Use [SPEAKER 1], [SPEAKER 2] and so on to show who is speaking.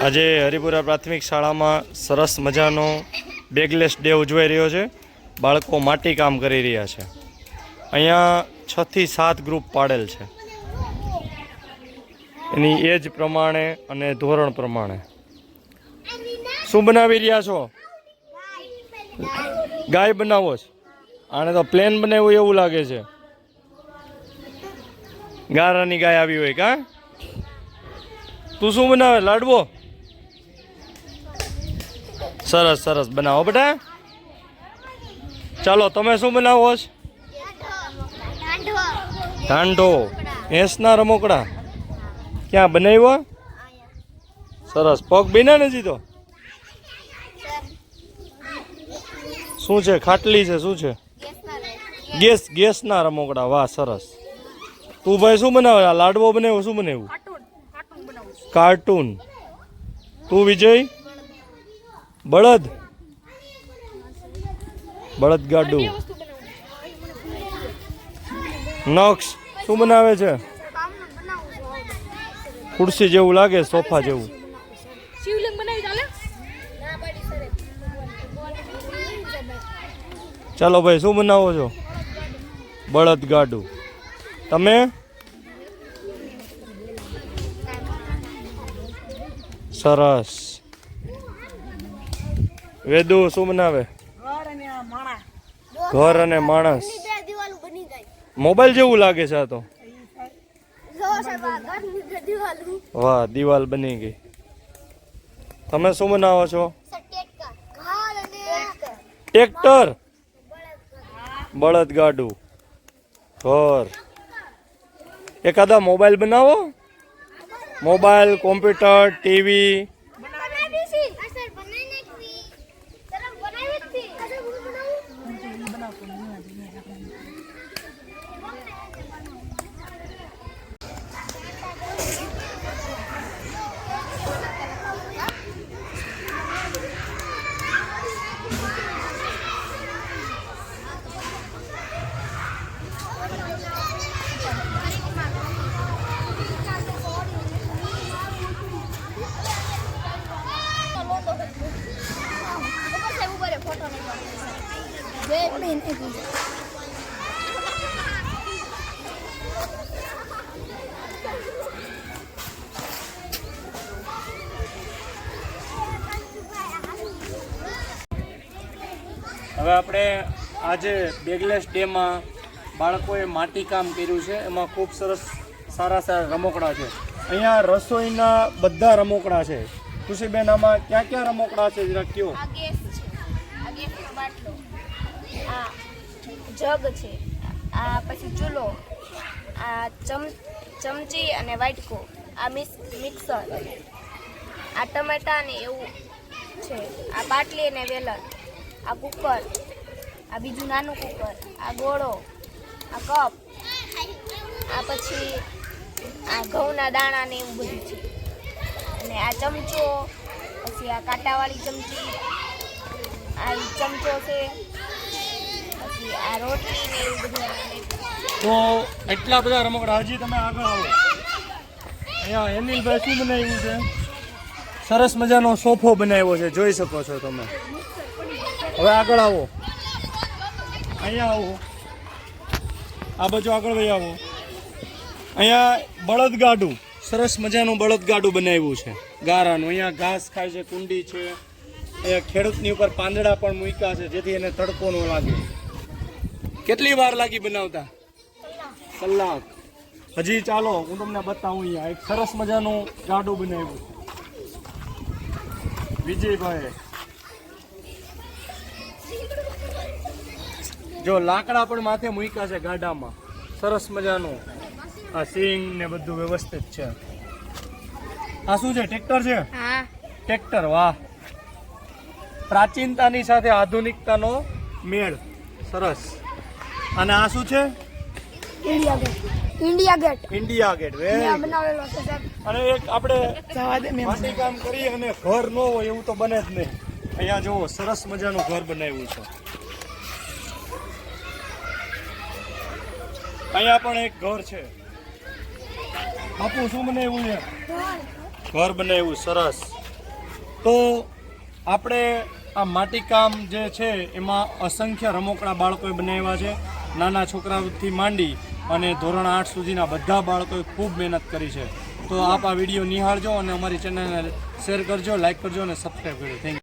[SPEAKER 1] આજે હરિપુરા પ્રાથમિક શાળામાં સરસ મજાનો બેગલેસ ડે ઉજવાઈ રહ્યો છે. બાળકો માટી કામ કરી રહ્યા છે. અહીંયા છ થી સાત ગ્રુપ પાડેલ છે. એની એજ પ્રમાણે અને ધોરણ પ્રમાણે. શું બનાવી રહ્યા છો? ગાય બનાવો છો. આને તો પ્લેન બનાવ્યું એવું લાગે છે. ગારાની ગાય આવી હોય કા? તું શું બનાવે? લાડવો? સરસ સરસ. બનાવો બેટા. ચાલો તમે શું બનાવો છો ઢાંઢો. ભેંસના રમકડા. ક્યાં બનાવ્યો સરસ. પગ બીના નથી તો? શું છે? ખાટલી છે શું છે? ગેસ ગેસના રમકડા. વાહ સરસ. તું ભાઈ શું બનાવે? લાડવો બનાવ્યો શું બનાવ્યું? કાર્ટૂન. તું વિજય? બળદ. બળદ ગાડું. નક્ષ શું બનાવે છે? ખુરશી જેવું લાગે સોફા જેવું.
[SPEAKER 2] ચાલો
[SPEAKER 1] ભાઈ શું બનાવો છો? બળદ ગાડું. તમે? સરસ. વેદુ શું બનાવે?
[SPEAKER 2] ઘર અને આ માણા
[SPEAKER 1] ઘર અને માણસ.
[SPEAKER 3] બે દિવાલો બની જાય.
[SPEAKER 1] મોબાઈલ જેવું લાગે છે આ તો. વાહ દિવાલ બની ગઈ. તમે શું બનાવો છો? ટ્રેક્ટર બળદ ગાડું ઘર. એકાદા મોબાઈલ બનાવો? મોબાઈલ કોમ્પ્યુટર ટીવી
[SPEAKER 3] બનાવી છે આ સર બનાવી નાખવી તરફ બનાવી જ છે આ સર બનાવું ફોટો નહીં બેન એક
[SPEAKER 1] હવે આપણે આજે બેગલેસ ડેમાં બાળકોએ માટીકામ કર્યું છે. એમાં ખૂબ સરસ સારા સારા રમકડા છે. અહીંયા રસોઈના બધા રમકડા છે. ખુશીબેન આમાં ક્યાં ક્યાં રમકડા છે? જરા કયો
[SPEAKER 3] આ ગેસ છે આ ગેસ બાટલો આ જગ છે. આ પછી ચૂલો, આ ચમ, ચમચી અને વાટકો આ મિક્સ મિક્સર આ ટમેટા ને એવું છે. આ બાટલી અને વેલણ આ કુકર, આ બીજું નાનું કુકર, આ ગોળો, આ કપ, આ પછી આ ઘઉંના દાણા ને એવું બધું છે. અને આ ચમચો, પછી આ કાંટાવાળી ચમચી, આ ચમચો છે.
[SPEAKER 1] તો એટલા બધા રમકડા, હજી તમે આગળ આવો. અહીંયા અનિલભાઈ શું બનાવ્યું છે? સરસ મજાનો સોફો બનાવ્યો છે, જોઈ શકો છો તમે. હવે આગળ આવો. અહીંયા આવો. આ બાજુ આગળ વહી આવો. અહીંયા બળદગાડું, સરસ મજાનું બળદગાડું બનાવ્યું છે, ગારાનું. અહીંયા ઘાસ ખાય છે, કુંડી છે. અહીંયા ખેડૂતની ઉપર પાંદડા પણ મૂક્યા છે, જેથી એને તડકો ન લાગે. કેટલી વાર લાગી બનાવતા? કલાક. હજી ચાલો હું તમને બતાવું અહીંયા એક સરસ મજાનું ગાડું બનાવ્યું. વિજયભાઈ જો લાકડા પણ માથે મૂક્યા છે ગાડામાં. સરસ મજાનું. આ સિંગ ને બધું વ્યવસ્થિત છે. આ શું છે ટ્રેક્ટર છે?
[SPEAKER 3] હા.
[SPEAKER 1] ટ્રેક્ટર વાહ. પ્રાચીનતાની સાથે આધુનિકતાનો મેળ. સરસ. અને આ શું છે?
[SPEAKER 3] India gate India gate
[SPEAKER 1] India gate very
[SPEAKER 3] બનાવેલો છે સાહેબ.
[SPEAKER 1] અને એક આપણે
[SPEAKER 2] જવા દે
[SPEAKER 1] માટી કામ કરી અને ઘર ન હોય એવું તો બને જ નહીં. અહીંયા જુઓ સરસ મજાનું ઘર બનાવ્યું છે. અહીંયા પણ એક ઘર છે. બાપુ શું બનાવ્યું છે? ઘર બનાવ્યું સરસ. તો આપણે આ માટીકામ જે છે એમાં અસંખ્ય રમકડા બાળકોએ બનાવ્યા છે. નાના છોકરાઓથી માંડી અને ધોરણ આઠ સુધીના બધા બાળકોએ ખૂબ મહેનત કરી છે. તો આપ આ વીડિયો નિહાળજો અને અમારી ચેનલને શેર કરજો લાઇક કરજો અને સબસ્ક્રાઈબ કરજો. થેન્ક